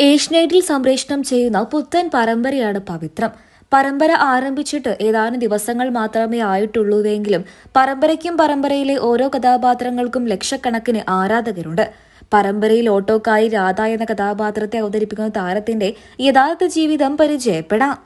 ഏഷ്യനെറ്റിൽ സംപ്രേഷണം ചെയ്യുന്ന പുത്തൻ പരമ്പരയാണ് പവിത്രം. പരമ്പര ആരംഭിച്ചിട്ട് ഏതാനും ദിവസങ്ങൾ മാത്രമേ ആയിട്ടുള്ളൂവെങ്കിലും പരമ്പരയ്ക്കും പരമ്പരയിലെ ഓരോ കഥാപാത്രങ്ങൾക്കും ലക്ഷക്കണക്കിന് ആരാധകരുണ്ട്. പരമ്പരയിൽ ഓട്ടോക്കായി രാധ എന്ന കഥാപാത്രത്തെ അവതരിപ്പിക്കുന്ന താരത്തിന്റെ യഥാർത്ഥ ജീവിതം പരിചയപ്പെടാം.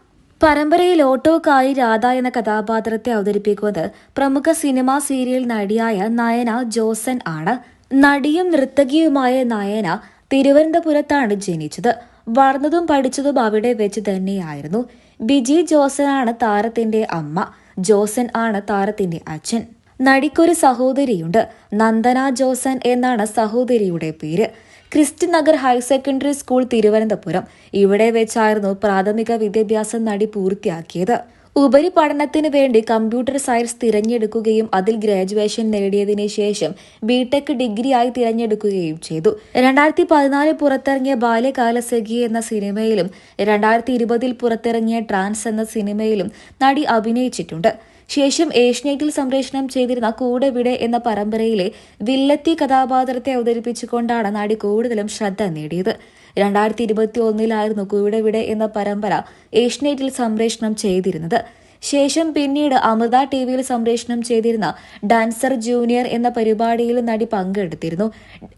പരമ്പരയിൽ ഓട്ടോക്കായി രാധ എന്ന കഥാപാത്രത്തെ അവതരിപ്പിക്കുന്നത് പ്രമുഖ സിനിമാ സീരിയൽ നടിയായ നയന ജോസൻ ആണ്. നടിയും നൃത്തകിയുമായ നയന തിരുവനന്തപുരത്താണ് ജനിച്ചത്. വളർന്നതും പഠിച്ചതും അവിടെ വെച്ച് തന്നെയായിരുന്നു. ബിജി ജോസനാണ് താരത്തിന്റെ അമ്മ. ജോസൻ ആണ് താരത്തിന്റെ അച്ഛൻ. നടിക്കൊരു സഹോദരിയുണ്ട്. നന്ദന ജോസൻ എന്നാണ് സഹോദരിയുടെ പേര്. Christy Nagar higher secondary school Thiruvananthapuram. ഇവിടെ വെച്ചായിരുന്നു പ്രാഥമിക വിദ്യാഭ്യാസം നടി പൂർത്തിയാക്കിയത്. ഉപരിപഠനത്തിന് വേണ്ടി കമ്പ്യൂട്ടർ സയൻസ് തിരഞ്ഞെടുക്കുകയും അതിൽ ഗ്രാജുവേഷൻ നേടിയതിനു ശേഷം ബിടെക് ഡിഗ്രിയായി തിരഞ്ഞെടുക്കുകയും ചെയ്തു. രണ്ടായിരത്തി പതിനാലിൽ പുറത്തിറങ്ങിയ ബാല്യകാലസഖി എന്ന സിനിമയിലും രണ്ടായിരത്തി ഇരുപതിൽ പുറത്തിറങ്ങിയ ട്രാൻസ് എന്ന സിനിമയിലും നടി അഭിനയിച്ചിട്ടുണ്ട്. ശേഷം ഏഷ്യനെറ്റിൽ സംപ്രേഷണം ചെയ്തിരുന്ന കൂടെവിടെ എന്ന പരമ്പരയിലെ വില്ലത്തി കഥാപാത്രത്തെ അവതരിപ്പിച്ചുകൊണ്ടാണ് നടി കൂടുതലും ശ്രദ്ധ നേടിയത്. രണ്ടായിരത്തി ഇരുപത്തി ഒന്നിലായിരുന്നു കൂടെവിടെ എന്ന പരമ്പര ഏഷ്യനെറ്റിൽ സംപ്രേഷണം ചെയ്തിരുന്നത്. ശേഷം പിന്നീട് അമൃത ടി വിയിൽ സംപ്രേഷണം ചെയ്തിരുന്ന ഡാൻസർ ജൂനിയർ എന്ന പരിപാടിയിലും നടി പങ്കെടുത്തിരുന്നു.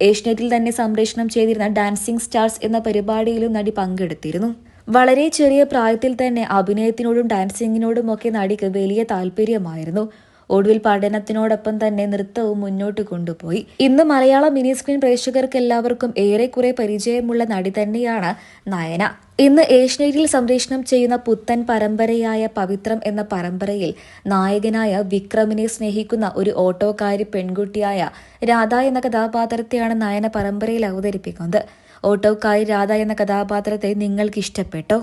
ഏഷ്യനെറ്റിൽ തന്നെ സംപ്രേഷണം ചെയ്തിരുന്ന ഡാൻസിംഗ് സ്റ്റാർസ് എന്ന പരിപാടിയിലും നടി പങ്കെടുത്തിരുന്നു. വളരെ ചെറിയ പ്രായത്തിൽ തന്നെ അഭിനയത്തിനോടും ഡാൻസിങ്ങിനോടും ഒക്കെ നടിക്ക് വലിയ താല്പര്യമായിരുന്നു. ഒടുവിൽ പഠനത്തിനോടൊപ്പം തന്നെ നൃത്തവും മുന്നോട്ട് കൊണ്ടുപോയി. ഇന്ന് മലയാള മിനി സ്ക്രീൻ പ്രേക്ഷകർക്ക് എല്ലാവർക്കും ഏറെക്കുറെ പരിചയമുള്ള നടി തന്നെയാണ് നയന. ഇന്ന് ഏഷ്യയിൽ സംപ്രേഷണം ചെയ്യുന്ന പുത്തൻ പരമ്പരയായ പവിത്രം എന്ന പരമ്പരയിൽ നായകനായ വിക്രമിനെ സ്നേഹിക്കുന്ന ഒരു ഓട്ടോക്കാരി പെൺകുട്ടിയായ രാധ എന്ന കഥാപാത്രത്തെയാണ് നയന പരമ്പരയിൽ അവതരിപ്പിക്കുന്നത്. ഓട്ടോക്കാരി രാധ എന്ന കഥാപാത്രത്തെ നിങ്ങൾക്ക് ഇഷ്ടപ്പെട്ടോ